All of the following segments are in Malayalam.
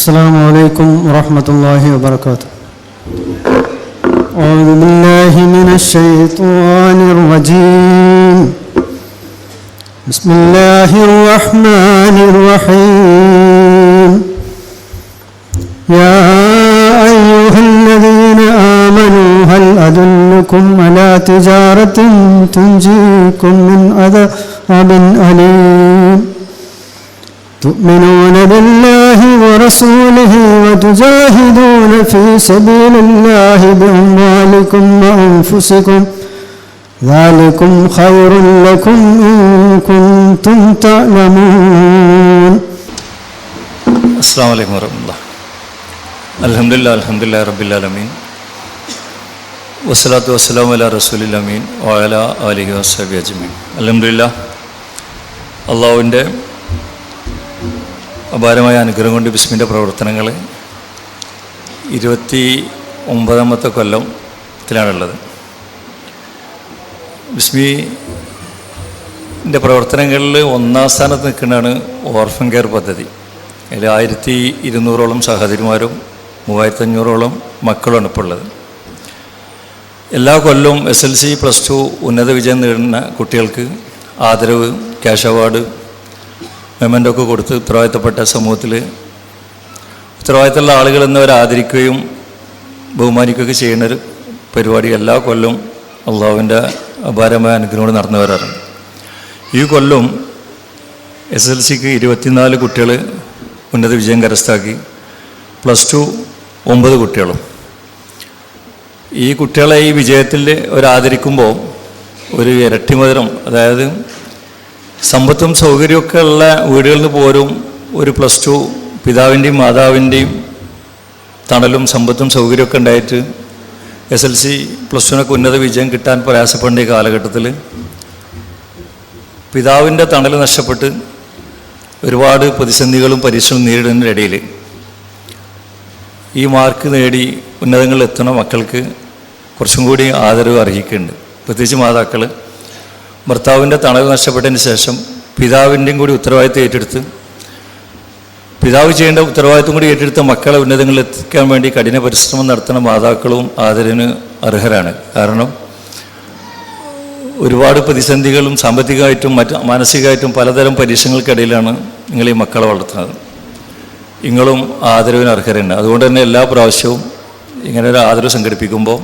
السلام عليكم ورحمة الله وبركاته. أعوذ بالله من الشيطان الرجيم. بسم الله الرحمن الرحيم. يا أيها الذين آمنوا هل أدلكم على تجارة تنجيكم من عذاب أليم؟ تؤمنون بالله ورسوله وتجاهدون في سبيل الله بأموالكم وأنفسكم ذلكم خير لكم إن كنتم تعلمون അസ്സാം വലൈക്കും വരഹമുല്ല അലഹമില്ല അലഹമില്ല റബ്ബില്ലാലമീൻ വസ്സലാത്തു വസ്സലാം അല റസൂലിൽ അമീൻ വാല അലിഹി വസ്സബി അജ്മീൻ അലഹമില്ല അള്ളാഹുവിൻ്റെ അപാരമായ അനുഗ്രഹം കൊണ്ട് ബിസ്മിന്റെ പ്രവർത്തനങ്ങൾ ഇരുപത്തി ഒമ്പതാമത്തെ കൊല്ലത്തിലാണുള്ളത് ബിസ്മിന്റെ പ്രവർത്തനങ്ങളിൽ ഒന്നാം സ്ഥാനത്ത് നിൽക്കുന്നതാണ് ഓർഫൻ കെയർ പദ്ധതി. അതിൽ ആയിരത്തി ഇരുന്നൂറോളം സഹോദരിമാരും മൂവായിരത്തി അഞ്ഞൂറോളം മക്കളുമാണ് ഇപ്പോൾ ഉള്ളത് എല്ലാ കൊല്ലവും S L C plus two ഉന്നത വിജയം നേടുന്ന കുട്ടികൾക്ക് ആദരവ് ക്യാഷ് അവാർഡ് മെമ്മന്റോ ഒക്കെ കൊടുത്ത് ഉത്തരവാദിത്തപ്പെട്ട സമൂഹത്തിൽ ഉത്തരവാദിത്തമുള്ള ആളുകൾ എന്നിവരെ ആദരിക്കുകയും ബഹുമാനിക്കുകയൊക്കെ ചെയ്യുന്ന ഒരു പരിപാടി എല്ലാ കൊല്ലവും അള്ളാഹുവിന്റെ അപാരമായ അനുഗ്രഹം നടന്നു ഈ കൊല്ലം എസ് എൽ സിക്ക് ഇരുപത്തിനാല് കുട്ടികൾ ഉന്നത വിജയം കരസ്ഥാക്കി പ്ലസ് ടു ഒമ്പത് കുട്ടികളും. ഈ കുട്ടികളെ ഈ വിജയത്തിൽ ഒരാദരിക്കുമ്പോൾ ഒരു ഇരട്ടി മധുരം അതായത് സമ്പത്തും സൗകര്യമൊക്കെ ഉള്ള വീടുകളിൽ പോരും. ഒരു പ്ലസ് ടു പിതാവിന്റെയും മാതാവിന്റെയും തണലും സമ്പത്തും സൗകര്യമൊക്കെ ഉണ്ടായിട്ട് എസ് എൽ സി പ്ലസ് ടുവിനൊക്കെ ഉന്നത വിജയം കിട്ടാൻ പ്രയാസപ്പെടേണ്ട ഈ കാലഘട്ടത്തിൽ പിതാവിന്റെ തണൽ നഷ്ടപ്പെട്ട് ഒരുപാട് പ്രതിസന്ധികളും പരീക്ഷകളും നേരിടുന്നതിനിടയിൽ ഈ മാർക്ക് നേടി ഉന്നതങ്ങളിൽ എത്തുന്ന മക്കൾക്ക് കുറച്ചും കൂടി ആദരവ് അർഹിക്കുന്നുണ്ട്. പ്രത്യേകിച്ച് മാതാക്കൾ ഭർത്താവിന്റെ തണൽ നഷ്ടപ്പെട്ടതിന് ശേഷം പിതാവിന്റെയും കൂടി ഉത്തരവാദിത്വം ഏറ്റെടുത്ത് പിതാവ് ചെയ്യേണ്ട ഉത്തരവാദിത്വം കൂടി ഏറ്റെടുത്ത മക്കളെ ഉന്നതങ്ങളിൽ എത്തിക്കാൻ വേണ്ടി കഠിന പരിശ്രമം നടത്തുന്ന മാതാക്കളും ആദരവിന് അർഹരാണ്. കാരണം ഒരുപാട് പ്രതിസന്ധികളും സാമ്പത്തികമായിട്ടും മറ്റ് മാനസികമായിട്ടും പലതരം പരീക്ഷകൾക്കിടയിലാണ് നിങ്ങൾ ഈ മക്കളെ വളർത്തുന്നത്. നിങ്ങളും ആദരവിന് അർഹരുണ്ട്. അതുകൊണ്ട് തന്നെ എല്ലാ പ്രാവശ്യവും ഇങ്ങനെ ഒരു ആദരവ് സംഘടിപ്പിക്കുമ്പോൾ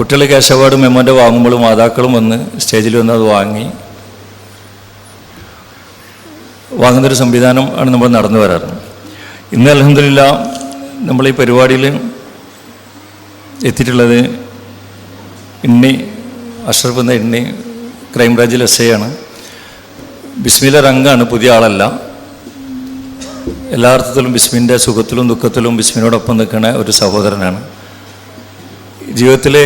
കുട്ടികളെ ക്യാഷ് അവാർഡ് മെമ്മോന്റെ വാങ്ങുമ്പോൾ മാതാക്കളും വന്ന് സ്റ്റേജിൽ വന്ന് അത് വാങ്ങി. വാങ്ങുന്നൊരു സംവിധാനം ആണ് നമ്മൾ നടന്നു വരാറ്. ഇന്ന് അലഹമില്ല നമ്മൾ ഈ പരിപാടിയിൽ എത്തിയിട്ടുള്ളത് ഇണ്ണി അഷറഫ് എന്ന ഇണ്ണി ക്രൈംബ്രാഞ്ചിൽ എസ് ഐ ആണ്. ബിസ്മില രംഗാണ് പുതിയ ആളല്ല. എല്ലാ അർത്ഥത്തിലും ബിസ്മിന്റെ സുഖത്തിലും ദുഃഖത്തിലും ബിസ്മിനോടൊപ്പം നിൽക്കുന്ന ഒരു സഹോദരനാണ്. ജീവിതത്തിലെ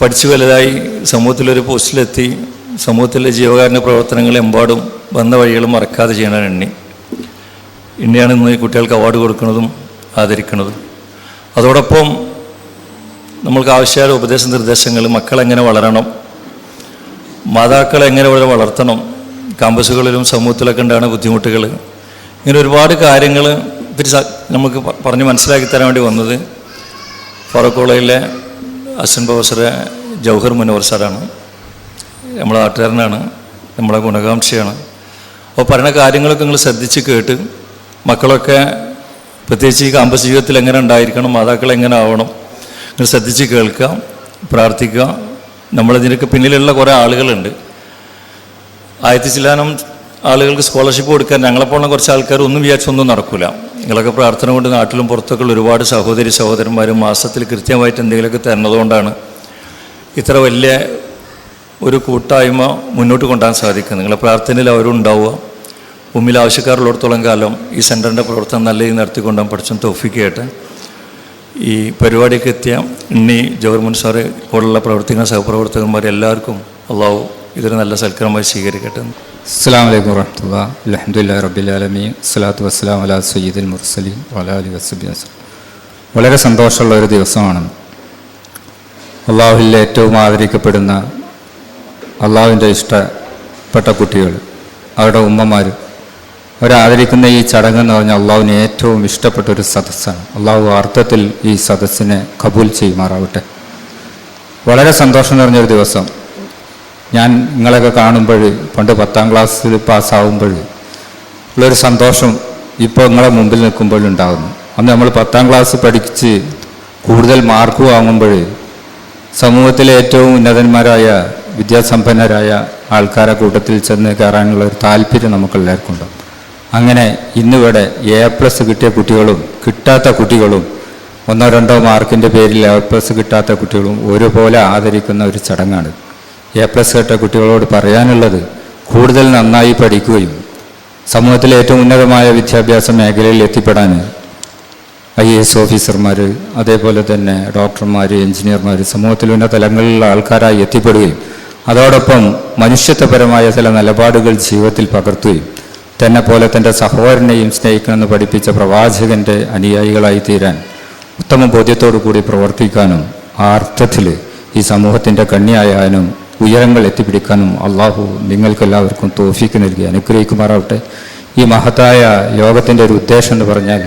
പഠിച്ചു വലുതായി സമൂഹത്തിലൊരു പോസ്റ്റിലെത്തി സമൂഹത്തിലെ ജീവകാരുണ്യ പ്രവർത്തനങ്ങൾ എമ്പാടും വന്ന വഴികളും മറക്കാതെ ചെയ്യണ എണ്ണി എണ്ണിയാണ് ഇന്ന് കുട്ടികൾക്ക് അവാർഡ് കൊടുക്കുന്നതും ആദരിക്കുന്നതും. അതോടൊപ്പം നമ്മൾക്ക് ആവശ്യമായ ഉപദേശ നിർദ്ദേശങ്ങൾ മക്കളെങ്ങനെ വളരണം മാതാക്കൾ എങ്ങനെ ഇവിടെ വളർത്തണം ക്യാമ്പസുകളിലും സമൂഹത്തിലൊക്കെ ഉണ്ടാകുന്ന ബുദ്ധിമുട്ടുകൾ ഇങ്ങനെ ഒരുപാട് കാര്യങ്ങൾ ഇത്തിരി നമുക്ക് പറഞ്ഞ് മനസ്സിലാക്കി തരാൻ വേണ്ടി വന്നത് ഫറൂഖ് കോളേജിലെ അസിസ്റ്റന്റ് പ്രൊഫസർ ജൗഹർ മുനോർ സാറാണ്. നമ്മളെ നാട്ടുകാരനാണ്. നമ്മളെ ഗുണകാംക്ഷയാണ്. അപ്പോൾ പറയുന്ന കാര്യങ്ങളൊക്കെ നിങ്ങൾ ശ്രദ്ധിച്ച് കേട്ട് മക്കളൊക്കെ പ്രത്യേകിച്ച് ഈ കാമ്പസ് ജീവിതത്തിൽ എങ്ങനെ ഉണ്ടായിരിക്കണം മാതാക്കൾ എങ്ങനെ ആവണം നിങ്ങൾ ശ്രദ്ധിച്ച് കേൾക്കുക പ്രാർത്ഥിക്കുക. നമ്മളതിനൊക്കെ പിന്നിലുള്ള കുറേ ആളുകളുണ്ട്. ആയിരത്തി ചില്ലാനം ആളുകൾക്ക് സ്കോളർഷിപ്പ് കൊടുക്കാൻ ഞങ്ങളെപ്പോലുള്ള കുറച്ച് ആൾക്കാർ ഒന്നും വിചാരിച്ചൊന്നും നടക്കില്ല നിങ്ങളൊക്കെ പ്രാർത്ഥന കൊണ്ട് നാട്ടിലും പുറത്തൊക്കെ ഒരുപാട് സഹോദരി സഹോദരന്മാരും മാസത്തിൽ കൃത്യമായിട്ട് എന്തെങ്കിലുമൊക്കെ തരുന്നതുകൊണ്ടാണ് ഇത്ര വലിയ ഒരു കൂട്ടായ്മ മുന്നോട്ട് കൊണ്ടുപോകാൻ സാധിക്കുന്നത്. നിങ്ങളെ പ്രാർത്ഥനയിൽ അവരും ഉണ്ടാവുക ഭൂമിയിൽ ആവശ്യക്കാരുള്ളിടത്തോളം കാലം ഈ സെന്ററിന്റെ പ്രവർത്തനം നല്ല രീതിയിൽ നടത്തിക്കൊണ്ടാൻ പഠിച്ചും തോഫിക്കായിട്ട് ഈ പരിപാടിക്ക് എത്തിയ ഉണ്ണി ജോർമുൻ സാറ് പോലുള്ള പ്രവർത്തിക്കുന്ന സഹപ്രവർത്തകന്മാർ എല്ലാവർക്കും അള്ളാഹു ഇതൊരു നല്ല സൽക്കരമായി സ്വീകരിക്കട്ടെ അസ്സാം വലൈക്കും വർഹമുല്ല അലഹമുല്ലാ റബ്ബിലാലമീൻ സ്വലാത്തു വസ്സലാം അലാ സയ്യിദുൽ മുർസലീം വലാ അലി വസ്ബി വളരെ സന്തോഷമുള്ള ഒരു ദിവസമാണ്. അള്ളാഹുവിൽ ഏറ്റവും ആദരിക്കപ്പെടുന്ന അള്ളാഹുവിന്റെ ഇഷ്ടപ്പെട്ട കുട്ടികൾ അവരുടെ ഉമ്മമാർ അവരാദരിക്കുന്ന ഈ ചടങ്ങ് എന്ന് പറഞ്ഞാൽ അള്ളാഹുവിന് ഏറ്റവും ഇഷ്ടപ്പെട്ട ഒരു സദസ്സാണ്. അള്ളാഹു അർത്ഥത്തിൽ ഈ സദസ്സിനെ കബൂൽ ചെയ്യുമാറാവട്ടെ. വളരെ സന്തോഷം നിറഞ്ഞൊരു ദിവസം. ഞാൻ നിങ്ങളൊക്കെ കാണുമ്പോൾ പണ്ട് പത്താം ക്ലാസ്സിൽ പാസ്സാവുമ്പോൾ ഉള്ളൊരു സന്തോഷം ഇപ്പോൾ നിങ്ങളെ മുമ്പിൽ നിൽക്കുമ്പോൾ ഉണ്ടാകുന്നു. അന്ന് നമ്മൾ പത്താം ക്ലാസ് പഠിച്ച് കൂടുതൽ മാർക്ക് വാങ്ങുമ്പോൾ സമൂഹത്തിലെ ഏറ്റവും ഉന്നതന്മാരായ വിദ്യാസമ്പന്നരായ ആൾക്കാരെ കൂട്ടത്തിൽ ചെന്ന് കയറാനുള്ള ഒരു താല്പര്യം നമുക്കെല്ലാവർക്കും ഉണ്ടാകും അങ്ങനെ ഇന്നിവിടെ എ പ്ലസ് കിട്ടിയ കുട്ടികളും കിട്ടാത്ത കുട്ടികളും ഒന്നോ രണ്ടോ മാർക്കിന്റെ പേരിൽ എ പ്ലസ് കിട്ടാത്ത കുട്ടികളും ഒരുപോലെ ആദരിക്കുന്ന ഒരു ചടങ്ങാണ്. എ പ്ലസ് കേട്ട കുട്ടികളോട് പറയാനുള്ളത് കൂടുതൽ നന്നായി പഠിക്കുകയും സമൂഹത്തിലെ ഏറ്റവും ഉന്നതമായ വിദ്യാഭ്യാസ മേഖലയിൽ എത്തിപ്പെടാൻ ഐ എ എസ് ഓഫീസർമാർ അതേപോലെ തന്നെ ഡോക്ടർമാർ എഞ്ചിനീയർമാർ സമൂഹത്തിൽ ഉന്നത തലങ്ങളിലുള്ള ആൾക്കാരായി എത്തിപ്പെടുകയും അതോടൊപ്പം മനുഷ്യത്വപരമായ ചില നിലപാടുകൾ ജീവിതത്തിൽ പകർത്തുകയും തന്നെ പോലെ തന്റെ സഹോദരനെയും സ്നേഹിക്കണമെന്ന് പഠിപ്പിച്ച പ്രവാചകന്റെ അനുയായികളായി തീരാൻ ഉത്തമ ബോധ്യത്തോടു കൂടി പ്രവർത്തിക്കാനും ആ അർത്ഥത്തിൽ ഈ സമൂഹത്തിന്റെ കണ്ണിയായാനും ഉയരങ്ങൾ എത്തിപ്പിടിക്കാനും അള്ളാഹു നിങ്ങൾക്കെല്ലാവർക്കും തോഫിക്ക് നൽകി അനുഗ്രഹിക്കുമാറാവട്ടെ. ഈ മഹത്തായ യോഗത്തിന്റെ ഒരു ഉദ്ദേശം എന്ന് പറഞ്ഞാൽ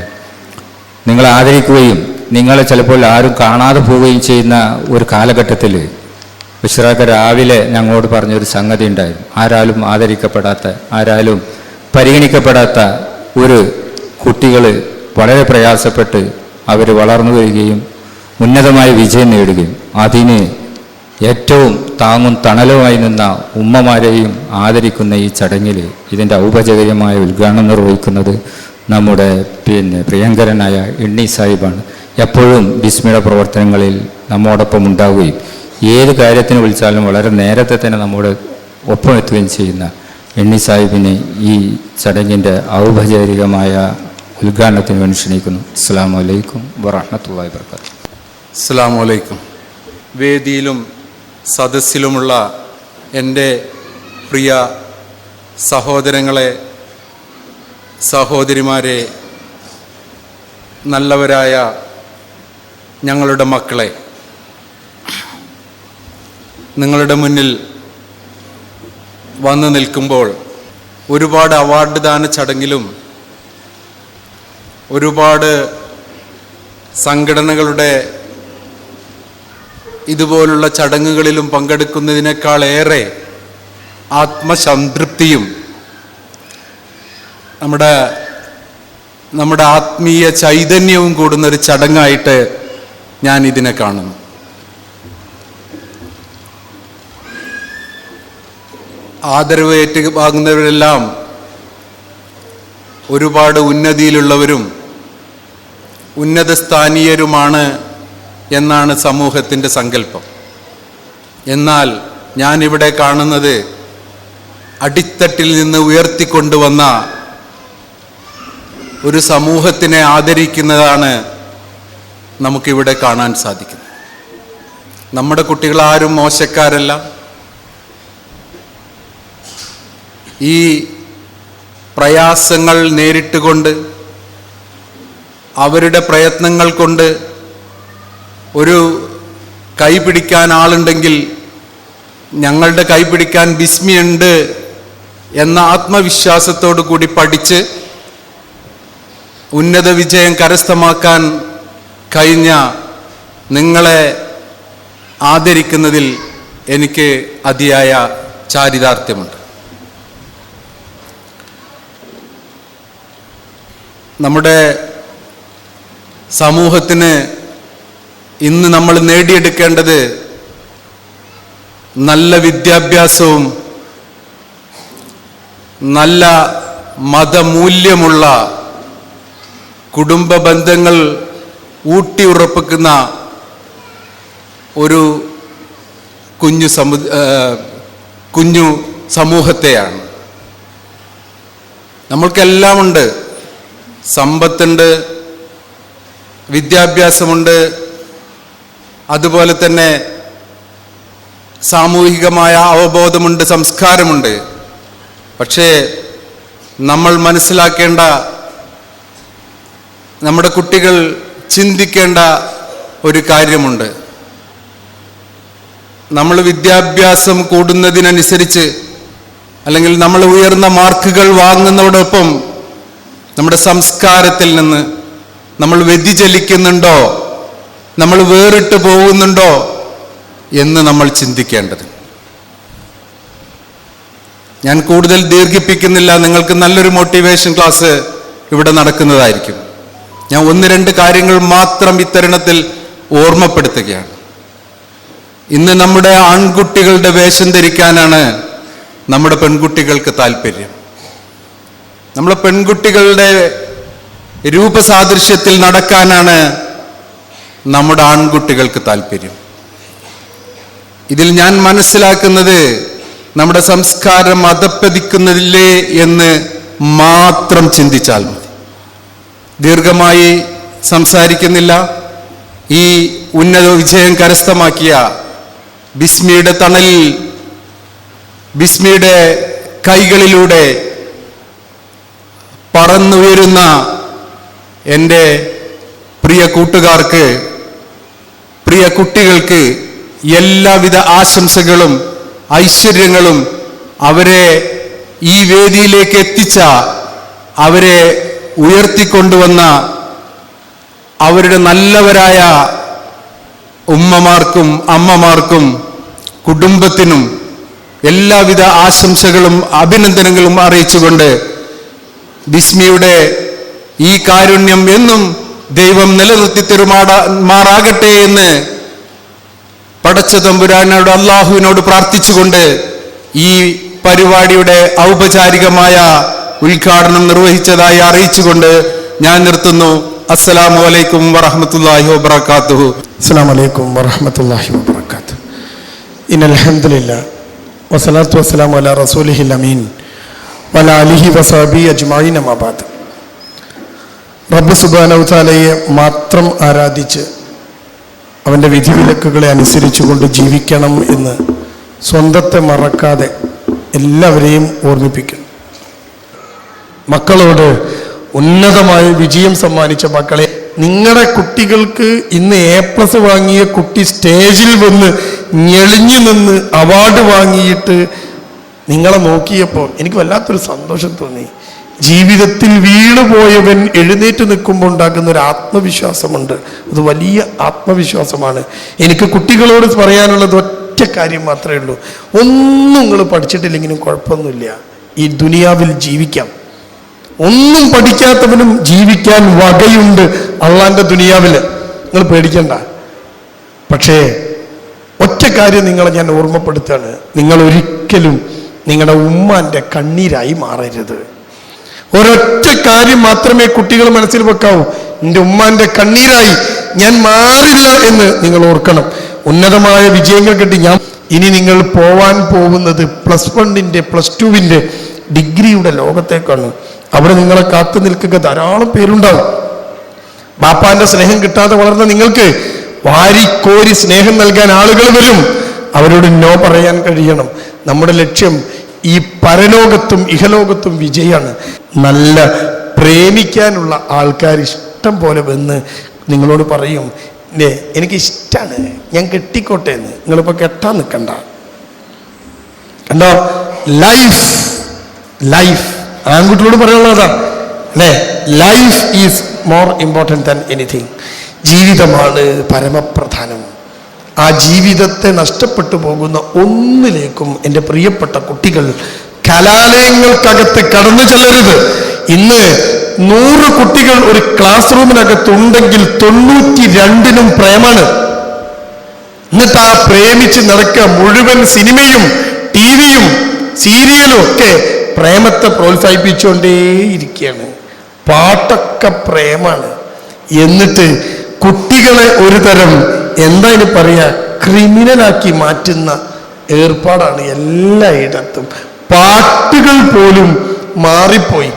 നിങ്ങളെ ആദരിക്കുകയും നിങ്ങളെ ചിലപ്പോൾ ആരും കാണാതെ പോവുകയും ചെയ്യുന്ന ഒരു കാലഘട്ടത്തിൽ വിശ്രാക്ക രാവിലെ ഞങ്ങളോട് പറഞ്ഞൊരു സംഗതി ഉണ്ടായിരുന്നു. ആരാലും ആദരിക്കപ്പെടാത്ത ആരാലും പരിഗണിക്കപ്പെടാത്ത ഒരു കുട്ടികൾ വളരെ പ്രയാസപ്പെട്ട് അവർ വളർന്നു വരികയും ഉന്നതമായ വിജയം നേടുകയും അതിന് ഏറ്റവും താങ്ങും തണലുമായി നിന്ന ഉമ്മമാരെയും ആദരിക്കുന്ന ഈ ചടങ്ങിൽ ഇതിന്റെ ഔപചാരികമായ ഉദ്ഘാടനം നിർവഹിക്കുന്നത് നമ്മുടെ പിന്നെ പ്രിയങ്കരനായ എണ്ണി സാഹിബാണ്. എപ്പോഴും ബിസ്മിയുടെ പ്രവർത്തനങ്ങളിൽ നമ്മോടൊപ്പം ഉണ്ടാവുകയും ഏത് കാര്യത്തിന് വിളിച്ചാലും വളരെ നേരത്തെ തന്നെ നമ്മുടെ ഒപ്പം എത്തുകയും ചെയ്യുന്ന എണ്ണി സാഹിബിനെ ഈ ചടങ്ങിന്റെ ഔപചാരികമായ ഉദ്ഘാടനത്തിന് വേണ്ടി ക്ഷണിക്കുന്നു അസ്സാം വലൈക്കും വറഹമത്തല്ലാ വർക്കാത്തു അസ്സാമലൈക്കും വേദിയിലും സദസ്സിലുമുള്ള എന്റെ പ്രിയ സഹോദരങ്ങളെ സഹോദരിമാരെ നല്ലവരായ ഞങ്ങളുടെ മക്കളെ നിങ്ങളുടെ മുന്നിൽ വന്നു നിൽക്കുമ്പോൾ ഒരുപാട് അവാർഡ് ദാന ചടങ്ങിലും ഒരുപാട് സംഘടനകളുടെ ഇതുപോലുള്ള ചടങ്ങുകളിലും പങ്കെടുക്കുന്നതിനേക്കാളേറെ ആത്മസംതൃപ്തിയും നമ്മുടെ നമ്മുടെ ആത്മീയ ചൈതന്യവും കൂടുന്നൊരു ചടങ്ങായിട്ട് ഞാൻ ഇതിനെ കാണുന്നു. ആദരവ് ഏറ്റുവാങ്ങുന്നവരെല്ലാം ഒരുപാട് ഉന്നതിയിലുള്ളവരും ഉന്നത സ്ഥാനീയരുമാണ് എന്നാണ് സമൂഹത്തിന്റെ സങ്കല്പം. എന്നാൽ ഞാനിവിടെ കാണുന്നത് അടിത്തട്ടിൽ നിന്ന് ഉയർത്തിക്കൊണ്ടുവന്ന ഒരു സമൂഹത്തിനെ ആദരിക്കുന്നതാണ് നമുക്കിവിടെ കാണാൻ സാധിക്കുന്നത്. നമ്മുടെ കുട്ടികളാരും മോശക്കാരല്ല. ഈ പ്രയാസങ്ങൾ നേരിട്ടുകൊണ്ട് അവരുടെ പ്രയത്നങ്ങൾ കൊണ്ട് ഒരു കൈപിടിക്കാൻ ആളുണ്ടെങ്കിൽ ഞങ്ങളുടെ കൈപിടിക്കാൻ ബിസ്മിയുണ്ട് എന്ന ആത്മവിശ്വാസത്തോടു കൂടി പഠിച്ച് ഉന്നത വിജയം കരസ്ഥമാക്കാൻ കഴിഞ്ഞ നിങ്ങളെ ആദരിക്കുന്നതിൽ എനിക്ക് അതിയായ ചാരിതാർത്ഥ്യമുണ്ട്. നമ്മുടെ സമൂഹത്തിന് ഇന്ന് നമ്മൾ നേടിയെടുക്കേണ്ടത് നല്ല വിദ്യാഭ്യാസവും നല്ല മതമൂല്യമുള്ള കുടുംബ ബന്ധങ്ങൾ ഊട്ടിയുറപ്പിക്കുന്ന ഒരു കുഞ്ഞു സമു കുഞ്ഞു സമൂഹത്തെയാണ്. നമ്മൾക്കെല്ലാമുണ്ട്. സമ്പത്തുണ്ട് വിദ്യാഭ്യാസമുണ്ട് അതുപോലെ തന്നെ സാമൂഹികമായ അവബോധമുണ്ട് സംസ്കാരമുണ്ട്. പക്ഷേ നമ്മൾ മനസ്സിലാക്കേണ്ട നമ്മുടെ കുട്ടികൾ ചിന്തിക്കേണ്ട ഒരു കാര്യമുണ്ട്. നമ്മൾ വിദ്യാഭ്യാസം കൂടുന്നതിനനുസരിച്ച് അല്ലെങ്കിൽ നമ്മൾ ഉയർന്ന മാർക്കുകൾ വാങ്ങുന്നതോടൊപ്പം നമ്മുടെ സംസ്കാരത്തിൽ നിന്ന് നമ്മൾ വ്യതിചലിക്കുന്നുണ്ടോ? നമ്മൾ വേറിട്ട് പോകുന്നുണ്ടോ എന്ന് നമ്മൾ ചിന്തിക്കേണ്ടത്. ഞാൻ കൂടുതൽ ദീർഘിപ്പിക്കുന്നില്ല. നിങ്ങൾക്ക് നല്ലൊരു മോട്ടിവേഷൻ ക്ലാസ് ഇവിടെ നടക്കുന്നതായിരിക്കും. ഞാൻ ഒന്ന് രണ്ട് കാര്യങ്ങൾ മാത്രം ഇത്തരുണത്തിൽ ഓർമ്മപ്പെടുത്തുകയാണ്. ഇന്ന് നമ്മുടെ ആൺകുട്ടികളുടെ വേഷം ധരിക്കാനാണ് നമ്മുടെ പെൺകുട്ടികൾക്ക് താല്പര്യം. നമ്മുടെ പെൺകുട്ടികളുടെ രൂപസാദൃശ്യത്തിൽ നടക്കാനാണ് നമ്മുടെ ആൺകുട്ടികൾക്ക് താല്പര്യം. ഇതിൽ ഞാൻ മനസ്സിലാക്കുന്നത് നമ്മുടെ സംസ്കാരം അധപ്പതിക്കുന്നില്ലേ എന്ന് മാത്രം ചിന്തിച്ചാൽ മതി. ദീർഘമായി സംസാരിക്കുന്നില്ല. ഈ ഉന്നത വിജയം കരസ്ഥമാക്കിയ ബിസ്മിയുടെ തണലിൽ ബിസ്മിയുടെ കൈകളിലൂടെ പറന്നുയരുന്ന എന്റെ പ്രിയ കൂട്ടുകാർക്ക് പ്രിയ കുട്ടികൾക്ക് എല്ലാവിധ ആശംസകളും ഐശ്വര്യങ്ങളും അവരെ ഈ വേദിയിലേക്ക് എത്തിച്ച അവരെ ഉയർത്തിക്കൊണ്ടുവന്ന അവരുടെ നല്ലവരായ ഉമ്മമാർക്കും അമ്മമാർക്കും കുടുംബത്തിനും എല്ലാവിധ ആശംസകളും അഭിനന്ദനങ്ങളും അറിയിച്ചുകൊണ്ട് ബിസ്മിയുടെ ഈ കാരുണ്യം എന്നും ദൈവം നിലനിർത്തി തെരുമാടാ എന്ന് പടച്ച തമ്പുരാനോട് അള്ളാഹുവിനോട് പ്രാർത്ഥിച്ചുകൊണ്ട് ഈ പരിപാടിയുടെ ഔപചാരികമായ ഉദ്ഘാടനം നിർവഹിച്ചതായി അറിയിച്ചുകൊണ്ട് ഞാൻ നിർത്തുന്നു. അസ്സലാമു അലൈക്കും വറഹമത്തല്ലാഹി വാത്തു അസ്സാം വലൈക്കും വറഹമത്തല്ലാഹി വാത്തു ഇൻ അലഹമില്ല വസലാത്തു വസ്സലാം അലാ റസൂലിഹി അമീൻ വല അലിഹി വസാബി അജ്മായിൻ അമാബാദ് റബ്ബ് സുബാനവതാലയെ മാത്രം ആരാധിച്ച് അവന്റെ വിധിവിലക്കുകളെ അനുസരിച്ചുകൊണ്ട് ജീവിക്കണം എന്ന് സ്വന്തത്തെ മറക്കാതെ എല്ലാവരെയും ഓർമ്മിപ്പിക്കുന്നു. മക്കളോട് ഉന്നതമായ വിജയം സമ്മാനിച്ച മക്കളെ നിങ്ങളുടെ കുട്ടികൾക്ക് ഇന്ന് എ പ്ലസ് വാങ്ങിയ കുട്ടി സ്റ്റേജിൽ വന്ന് ഞെളിഞ്ഞു നിന്ന് അവാർഡ് വാങ്ങിയിട്ട് നിങ്ങളെ നോക്കിയപ്പോൾ എനിക്ക് വല്ലാത്തൊരു സന്തോഷം തോന്നി. ജീവിതത്തിൽ വീണുപോയവൻ എഴുന്നേറ്റ് നിൽക്കുമ്പോൾ ഉണ്ടാക്കുന്ന ഒരു ആത്മവിശ്വാസമുണ്ട്. അത് വലിയ ആത്മവിശ്വാസമാണ്. എനിക്ക് കുട്ടികളോട് പറയാനുള്ളത് ഒറ്റ കാര്യം മാത്രമേ ഉള്ളൂ. ഒന്നും നിങ്ങൾ പഠിച്ചിട്ടില്ലെങ്കിലും കുഴപ്പമൊന്നുമില്ല. ഈ ദുനിയാവിൽ ജീവിക്കാം. ഒന്നും പഠിക്കാത്തവനും ജീവിക്കാൻ വകയുണ്ട് അള്ളാന്റെ ദുനിയാവിൽ നിങ്ങൾ പേടിക്കണ്ട. പക്ഷേ ഒറ്റ കാര്യം നിങ്ങളെ ഞാൻ ഓർമ്മപ്പെടുത്തുകയാണ്. നിങ്ങൾ ഒരിക്കലും നിങ്ങളുടെ ഉമ്മാന്റെ കണ്ണീരായി മാറരുത്. ഒരൊറ്റ കാര്യം മാത്രമേ കുട്ടികൾ മനസ്സിൽ വെക്കാവൂ. എന്റെ ഉമ്മാന്റെ കണ്ണീരായി ഞാൻ മാറില്ല എന്ന് നിങ്ങൾ ഓർക്കണം. ഉന്നതമായ വിജയങ്ങൾ കിട്ടി. ഞാൻ ഇനി നിങ്ങൾ പോവാൻ പോകുന്നത് പ്ലസ് വണ്ണിന്റെ പ്ലസ് ടുവിന്റെ ഡിഗ്രിയുടെ ലോകത്തേക്കാണ്. അവിടെ നിങ്ങളെ കാത്തു നിൽക്കുക ധാരാളം പേരുണ്ടാവും. ബാപ്പാന്റെ സ്നേഹം കിട്ടാതെ വളർന്ന നിങ്ങൾക്ക് വാരിക്കോരി സ്നേഹം നൽകാൻ ആളുകൾ വരും. അവരോട് നോ പറയാൻ കഴിയണം. നമ്മുടെ ലക്ഷ്യം ഈ പരലോകത്തും ഇഹലോകത്തും വിജയമാണ് നല്ല പ്രേമിക്കാനുള്ള ആൾക്കാർ ഇഷ്ടം പോലെ വന്ന് നിങ്ങളോട് പറയും "നെ, എനിക്ക് ഇഷ്ടമാണ് ഞാൻ കെട്ടിക്കോട്ടെ എന്ന്. നിങ്ങളിപ്പോൾ കെട്ടാൻ നിൽക്കണ്ട കണ്ടോ? ലൈഫ് ലൈഫ് ആൺകുട്ടികളോട് പറയാനുള്ളതാ അല്ലേ life is more important than anything ജീവിതമാണ് പരമപ്രധാനം. ആ ജീവിതത്തെ നഷ്ടപ്പെട്ടു പോകുന്ന ഒന്നിലേക്കും എന്റെ പ്രിയപ്പെട്ട കുട്ടികൾ കലാലയങ്ങൾക്കകത്ത് കടന്നു ചെല്ലരുത്. ഇന്ന് നൂറ് കുട്ടികൾ ഒരു ക്ലാസ് റൂമിനകത്തുണ്ടെങ്കിൽ തൊണ്ണൂറ്റി രണ്ടിനും പ്രേമാണ്. എന്നിട്ട് ആ പ്രേമിച്ച് നടക്കുക മുഴുവൻ സിനിമയും ടി വിയും സീരിയലും ഒക്കെ പ്രേമത്തെ പ്രോത്സാഹിപ്പിച്ചുകൊണ്ടേയിരിക്കുകയാണ്. പാട്ടൊക്കെ പ്രേമാണ്. എന്നിട്ട് കുട്ടികളെ ഒരു തരം എന്താ ഇനി പറയാ ക്രിമിനലാക്കി മാറ്റുന്ന ഏർപ്പാടാണ് എല്ലായിടത്തും. പാട്ടുകൾ പോലും മാറിപ്പോയി.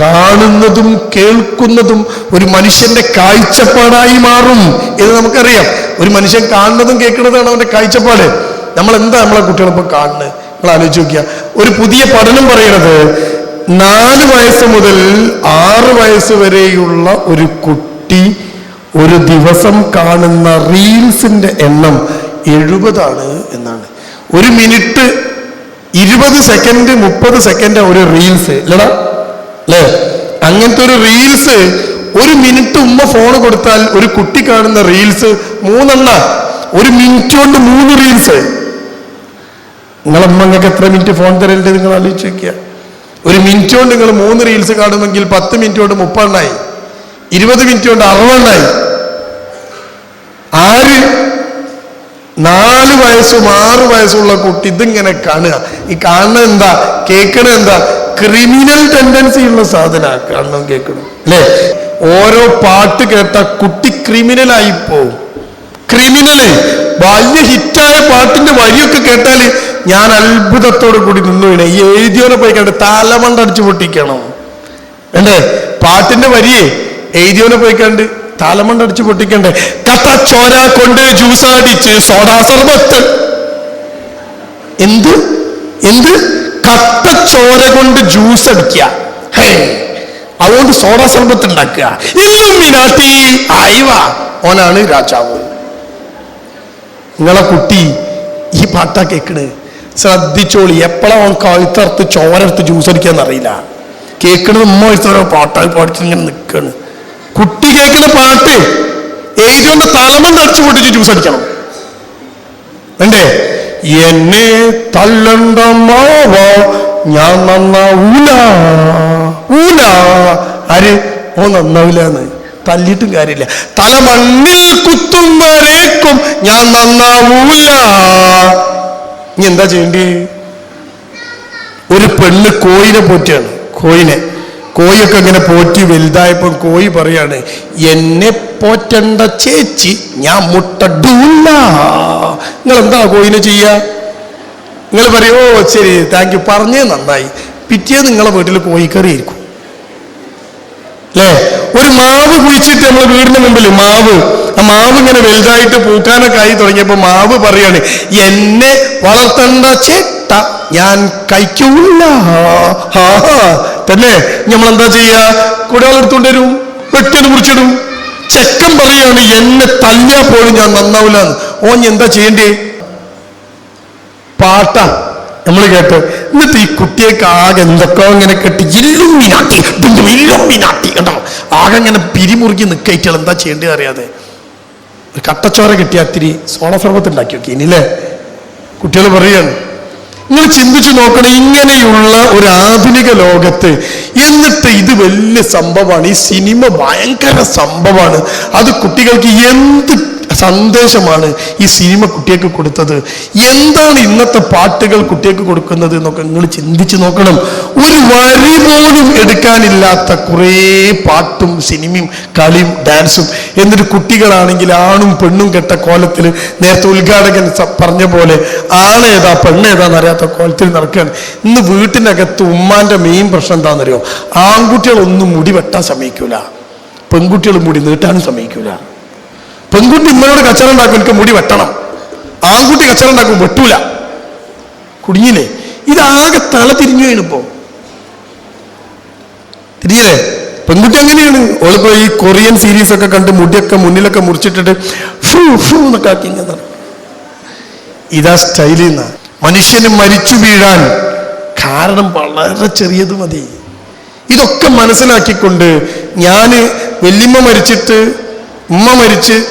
കാണുന്നതും കേൾക്കുന്നതും ഒരു മനുഷ്യന്റെ കാഴ്ചപ്പാടായി മാറും എന്ന് നമുക്കറിയാം. ഒരു മനുഷ്യൻ കാണുന്നതും കേൾക്കുന്നതാണ് അവന്റെ കാഴ്ചപ്പാട്. നമ്മൾ എന്താ നമ്മളെ കുട്ടികളിപ്പോൾ കാണുന്നത് നമ്മൾ ആലോചിച്ച് നോക്കിയാൽ ഒരു പുതിയ പഠനം പറയണത് നാല് വയസ്സ് മുതൽ ആറ് വയസ്സ് വരെയുള്ള ഒരു കുട്ടി ഒരു ദിവസം കാണുന്ന റീൽസിന്റെ എണ്ണം എഴുപതാണ് എന്നാണ്. ഒരു മിനിറ്റ് ഇരുപത് സെക്കൻഡ് മുപ്പത് സെക്കൻഡ് ഒരു റീൽസ് അല്ലടാ അല്ലേ? അങ്ങനത്തെ ഒരു റീൽസ് ഒരു മിനിറ്റ് ഉമ്മ ഫോൺ കൊടുത്താൽ ഒരു കുട്ടി കാണുന്ന റീൽസ് മൂന്നെണ്ണ. ഒരു മിനിറ്റ് കൊണ്ട് മൂന്ന് റീൽസ്. നിങ്ങളമ്മ നിങ്ങൾക്ക് എത്ര മിനിറ്റ് ഫോൺ തരേണ്ടത് നിങ്ങൾ ആലോചിച്ച് വെക്കുക ഒരു മിനിറ്റ് കൊണ്ട് നിങ്ങൾ മൂന്ന് റീൽസ് കാണുമെങ്കിൽ പത്ത് മിനിറ്റ് കൊണ്ട് മുപ്പെണ്ണായി ഇരുപത് മിനിറ്റ് കൊണ്ട് അറുപണ്ണായി ആര്? നാല് വയസ്സും ആറ് വയസ്സുള്ള കുട്ടി ഇതിങ്ങനെ കാണുക. ഈ കാണുന്നത് എന്താ? കേൾക്കണത് എന്താ? ക്രിമിനൽ ടെൻഡൻസി ഉള്ള സാധന. കാണണം കേൾക്കണം. അല്ലേ? ഓരോ പാട്ട് കേട്ട കുട്ടി ക്രിമിനൽ ആയി പോവും. ക്രിമിനൽ. വലിയ ഹിറ്റായ പാട്ടിന്റെ വരിയൊക്കെ കേട്ടാൽ ഞാൻ അത്ഭുതത്തോട് കൂടി നിന്നു വീണേ. ഈ എഴുതിയോനെ പോയി കണ്ട് തലമണ്ടടിച്ചു പൊട്ടിക്കണം. അല്ലേ പാട്ടിന്റെ വരിയെ. എഴുതിയോനെ പോയിക്കണ്ട് താലമണ്ട് അടിച്ച് പൊട്ടിക്കണ്ടേ? കത്ത ചോര കൊണ്ട് ജ്യൂസ് അടിച്ച് സോഡാ സർബത്ത്. എന്ത്? എന്ത്? കത്ത ചോര കൊണ്ട് ജ്യൂസ് അടിക്കുക. അതുകൊണ്ട് സോഡാ സർബത്ത് ഉണ്ടാക്കുക. ഇല്ലുമിനാട്ടി ആയിവ. ഓനാണ് രാജാവ്. നിങ്ങളെ കുട്ടി ഈ പാട്ടാ കേക്കണ്. ശ്രദ്ധിച്ചോളി എപ്പോഴാ ഓൻ കഴുത്തറുത്ത് ചോരടുത്ത് ജ്യൂസ് അടിക്കാന്ന് അറിയില്ല കേക്കണത് ഉമ്മ ഇത്ര പാട്ടായി പാടിച്ച് ഇങ്ങനെ നിൽക്കാണ് കുട്ടി കേൾക്കുന്ന പാട്ട് എഴുതിയോണ്ട് തലമണ്ട് അടിച്ചു പൊട്ടിച്ച് ജ്യൂസ് അടിക്കണം. വേണ്ടേ എന്നെ തല്ലണ്ടോ ഞാൻ ഞാൻ നന്നാവൂല ഊല ആര്? ഓ നന്നാവില്ല എന്ന് തല്ലിയിട്ടും കാര്യമില്ല. തല മണ്ണിൽ കുത്തുമ്പോഴേക്കും ഞാൻ നന്നാവൂല ഇനി എന്താ ചെയ്യേണ്ടി? ഒരു പെണ്ണ് കോയിനെ പോറ്റാണ് കോയിനെ. കോയൊക്കെ ഇങ്ങനെ പോറ്റി വലുതായപ്പോൾ കോയി പറയാണ് എന്നെ പോറ്റണ്ട ചേച്ചി ഞാൻ മുട്ടടൂല്ല നിങ്ങൾ എന്താ കോയിനെ ചെയ്യുക നിങ്ങൾ പറയോ ശരി താങ്ക് യു പറഞ്ഞേ നന്നായി. പിറ്റേ നിങ്ങളെ വീട്ടിൽ കോഴിക്കറി ആയിരിക്കും. അല്ലേ ഒരു മാവ് കുഴിച്ചിട്ട് നമ്മൾ വീടിന് മുമ്പിൽ മാവ്. ആ മാവ് ഇങ്ങനെ വലുതായിട്ട് പൂക്കാനൊക്കെ ആയി തുടങ്ങിയപ്പോ മാവ് പറയാണ് എന്നെ വളർത്തണ്ട ചേട്ട ഞാൻ കഴിക്കൂല. ഹാ. തന്നെ നമ്മൾ എന്താ ചെയ്യുക കുടകളെടുത്തോണ്ട് വരും വെട്ടിയത് മുറിച്ചിടും. ചെക്കൻ പറയാണ് എന്നെ തല്ലിയാ പോലും ഞാൻ നന്നാവില്ല ഓൻ എന്താ ചെയ്യണ്ടേ? പാട്ട നമ്മൾ കേട്ട്. എന്നിട്ട് ഈ കുട്ടിയൊക്കെ ആകെ എന്തൊക്കെയോ ഇങ്ങനെ കെട്ടി ഇല്ലും മിനാട്ടി ഇല്ലും മിനാട്ടി കേട്ടോ. ആകെ ഇങ്ങനെ പിരിമുറുക്കി നിൽക്കയിട്ടാൽ എന്താ ചെയ്യേണ്ടത് അറിയാതെ. ഒരു കട്ടച്ചോര കിട്ടിയ അത്തിരി സോള സർബത്ത് ഉണ്ടാക്കി നോക്കി ഇനിയില്ലേ? കുട്ടികൾ പറയാണ് നിങ്ങൾ ചിന്തിച്ചു നോക്കണം ഇങ്ങനെയുള്ള ഒരു ആധുനിക ലോകത്ത് എന്നിട്ട് ഇത് വലിയ സംഭവമാണ്. ഈ സിനിമ ഭയങ്കര സംഭവമാണ്. അത് കുട്ടികൾക്ക് എന്ത് സന്ദേശമാണ് ഈ സിനിമ കുട്ടികൾക്ക് കൊടുത്തത്. എന്താണ് ഇന്നത്തെ പാട്ടുകൾ കുട്ടികൾക്ക് കൊടുക്കുന്നത് എന്നൊക്കെ നിങ്ങൾ ചിന്തിച്ചു നോക്കണം. ഒരു വരി പോലും എടുക്കാനില്ലാത്ത കുറേ പാട്ടും സിനിമയും കളിയും ഡാൻസും എന്നിട്ട് കുട്ടികളാണെങ്കിൽ ആണും പെണ്ണും കെട്ട കോലത്തിൽ നേരത്തെ ഉദ്ഘാടകൻ പറഞ്ഞ പോലെ ആണേതാ പെണ്ണേതാന്ന് അറിയാത്ത കോലത്തിൽ നടക്കുകയാണ്. ഇന്ന് വീട്ടിനകത്ത് ഉമ്മാന്റെ മെയിൻ പ്രശ്നം എന്താണെന്നറിയോ? ആൺകുട്ടികളൊന്നും മുടി വെട്ടാൻ സമ്മതിക്കൂല. പെൺകുട്ടികൾ മുടി നീട്ടാനും സമ്മതിക്കൂല. പെൺകുട്ടി ഇമ്മയോട് കച്ചറ ഉണ്ടാക്കും എനിക്ക് മുടി വെട്ടണം. ആൺകുട്ടി കച്ചറ ഉണ്ടാക്കും വെട്ടൂല. കുടുങ്ങിയില്ലേ? ഇതാകെ തല തിരിഞ്ഞു വീണിപ്പോ തിരിയില്ലേ? പെൺകുട്ടി അങ്ങനെയാണ് ഓളിപ്പോ ഈ കൊറിയൻ സീരീസ് ഒക്കെ കണ്ട് മുടിയൊക്കെ മുന്നിലൊക്കെ മുറിച്ചിട്ടിട്ട് ഫൂ ഫൂ എന്നൊക്കെ ആക്കി ഇങ്ങനെ. ഇതാ സ്റ്റൈലിൽ നിന്ന് മനുഷ്യന് മരിച്ചു വീഴാൻ കാരണം വളരെ ചെറിയത് മതി. ഇതൊക്കെ മനസ്സിലാക്കിക്കൊണ്ട് ഞാൻ വെല്ലിമ്മ മരിച്ചിട്ട് ഉമ്മ മരിച്ച്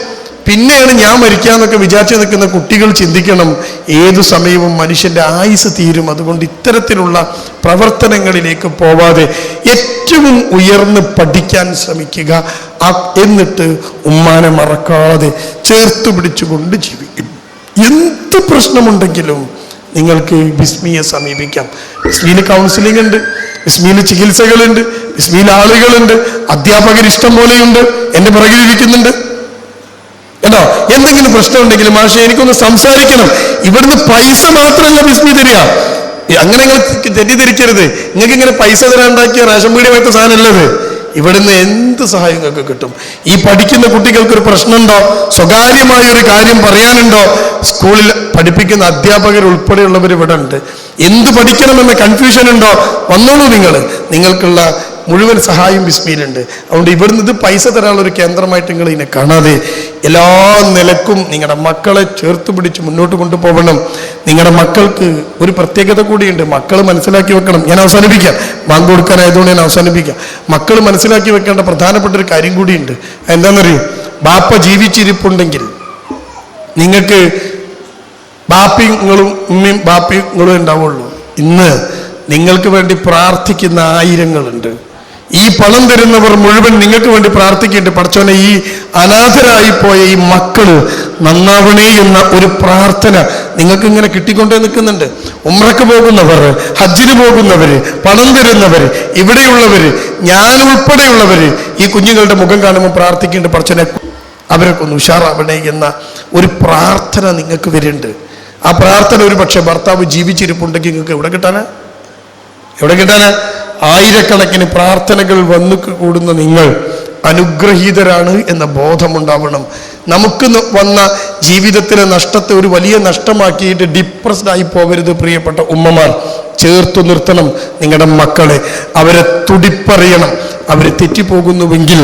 പിന്നെയാണ് ഞാൻ മരിക്കാന്നൊക്കെ വിചാരിച്ചു നിൽക്കുന്ന കുട്ടികൾ ചിന്തിക്കണം. ഏതു സമയവും മനുഷ്യന്റെ ആയുസ് തീരും. അതുകൊണ്ട് ഇത്തരത്തിലുള്ള പ്രവർത്തനങ്ങളിലേക്ക് പോവാതെ ഏറ്റവും ഉയർന്ന് പഠിക്കാൻ ശ്രമിക്കുക. എന്നിട്ട് ഉമ്മാനെ മറക്കാതെ ചേർത്ത് പിടിച്ചുകൊണ്ട് ജീവിക്കും. എന്ത് പ്രശ്നമുണ്ടെങ്കിലും നിങ്ങൾക്ക് ബിസ്മിയെ സമീപിക്കാം. ബിസ്മിയിൽ കൗൺസിലിംഗ് ഉണ്ട്. ബിസ്മിയിൽ ചികിത്സകളുണ്ട് ബിസ്മിയിൽ ആളുകളുണ്ട് അധ്യാപകർ ഇഷ്ടം പോലെയുണ്ട് എന്റെ പിറകിലിരിക്കുന്നുണ്ട് കേട്ടോ? എന്തെങ്കിലും പ്രശ്നം പ്രശ്നമുണ്ടെങ്കിലും മാഷെ എനിക്കൊന്ന് സംസാരിക്കണം. ഇവിടുന്ന് പൈസ മാത്രമല്ല ബിസ്മി തരിക. അങ്ങനെ നിങ്ങൾ തെറ്റിദ്ധരിക്കരുത്. നിങ്ങൾക്ക് ഇങ്ങനെ പൈസ തരാൻ ഉണ്ടാക്കിയ റേഷൻ പീടിയ പോലത്തെ സാധനമല്ലത്. ഇവിടുന്ന് എന്ത് സഹായം നിങ്ങൾക്ക് കിട്ടും? ഈ പഠിക്കുന്ന കുട്ടികൾക്ക് ഒരു പ്രശ്നമുണ്ടോ? സ്വകാര്യമായ ഒരു കാര്യം പറയാനുണ്ടോ? സ്കൂളിൽ പഠിപ്പിക്കുന്ന അധ്യാപകർ ഉൾപ്പെടെയുള്ളവർ ഇവിടെ ഉണ്ട്. എന്ത് പഠിക്കണമെന്ന കൺഫ്യൂഷൻ ഉണ്ടോ? വന്നോളൂ നിങ്ങൾ നിങ്ങൾക്കുള്ള മുഴുവൻ സഹായം ബിസ്മിയിലുണ്ട് അതുകൊണ്ട് ഇവിടുന്ന് ഇത് പൈസ തരാനുള്ള ഒരു കേന്ദ്രമായിട്ട് നിങ്ങൾ ഇതിനെ കാണാതെ എല്ലാ നിലക്കും നിങ്ങളുടെ മക്കളെ ചേർത്ത് പിടിച്ച് മുന്നോട്ട് കൊണ്ടുപോകണം. നിങ്ങളുടെ മക്കൾക്ക് ഒരു പ്രത്യേകത കൂടിയുണ്ട്. മക്കൾ മനസ്സിലാക്കി വെക്കണം. ഞാൻ അവസാനിപ്പിക്കാം. ബാങ്ക് കൊടുക്കാനായതുകൊണ്ട് ഞാൻ അവസാനിപ്പിക്കാം. മക്കൾ മനസ്സിലാക്കി വെക്കേണ്ട പ്രധാനപ്പെട്ട ഒരു കാര്യം കൂടിയുണ്ട്. എന്താണെന്നറിയോ ബാപ്പ ജീവിച്ചിരിപ്പുണ്ടെങ്കിൽ നിങ്ങൾക്ക് ബാപ്പിങ്ങളും ഉമ്മയും ബാപ്പിങ്ങളും ഉണ്ടാവുള്ളൂ. ഇന്ന് നിങ്ങൾക്ക് വേണ്ടി പ്രാർത്ഥിക്കുന്ന ആയിരങ്ങളുണ്ട്. ഈ പണം തരുന്നവർ മുഴുവൻ നിങ്ങൾക്ക് വേണ്ടി പ്രാർത്ഥിക്കുന്നുണ്ട്. പഠിച്ചോനെ ഈ അനാഥരായി പോയ ഈ മക്കൾ നന്നാവണേ എന്ന ഒരു പ്രാർത്ഥന നിങ്ങൾക്ക് ഇങ്ങനെ കിട്ടിക്കൊണ്ടേ നിൽക്കുന്നുണ്ട്. ഉമ്രക്ക് പോകുന്നവർ ഹജ്ജിന് പോകുന്നവര് പണം തരുന്നവര് ഇവിടെയുള്ളവര് ഞാൻ ഉൾപ്പെടെയുള്ളവര് ഈ കുഞ്ഞുങ്ങളുടെ മുഖം കാണുമ്പോൾ പ്രാർത്ഥിക്കേണ്ട പഠിച്ചോനെ അവരൊക്കെ ഒന്ന് ഉഷാറാവണേ എന്ന ഒരു പ്രാർത്ഥന നിങ്ങൾക്ക് വരുന്നുണ്ട്. ആ പ്രാർത്ഥന ഒരു പക്ഷെ ഭർത്താവ് ജീവിച്ചിരിപ്പുണ്ടെങ്കിൽ നിങ്ങൾക്ക് എവിടെ കിട്ടാനാ? എവിടെ കിട്ടാനാ? ആയിരക്കണക്കിന് പ്രാർത്ഥനകൾ വന്നു കൂടുന്ന നിങ്ങൾ അനുഗ്രഹീതരാണ് എന്ന ബോധമുണ്ടാവണം. നമുക്ക് വന്ന ജീവിതത്തിലെ നഷ്ടത്തെ ഒരു വലിയ നഷ്ടമാക്കിയിട്ട് ഡിപ്രസ്ഡ് ആയി പോകരുത് പ്രിയപ്പെട്ട ഉമ്മമാർ. ചേർത്തു നിർത്തണം നിങ്ങളുടെ മക്കളെ. അവരെ തുടിപ്പറിയണം. അവർ തെറ്റിപ്പോകുന്നുവെങ്കിൽ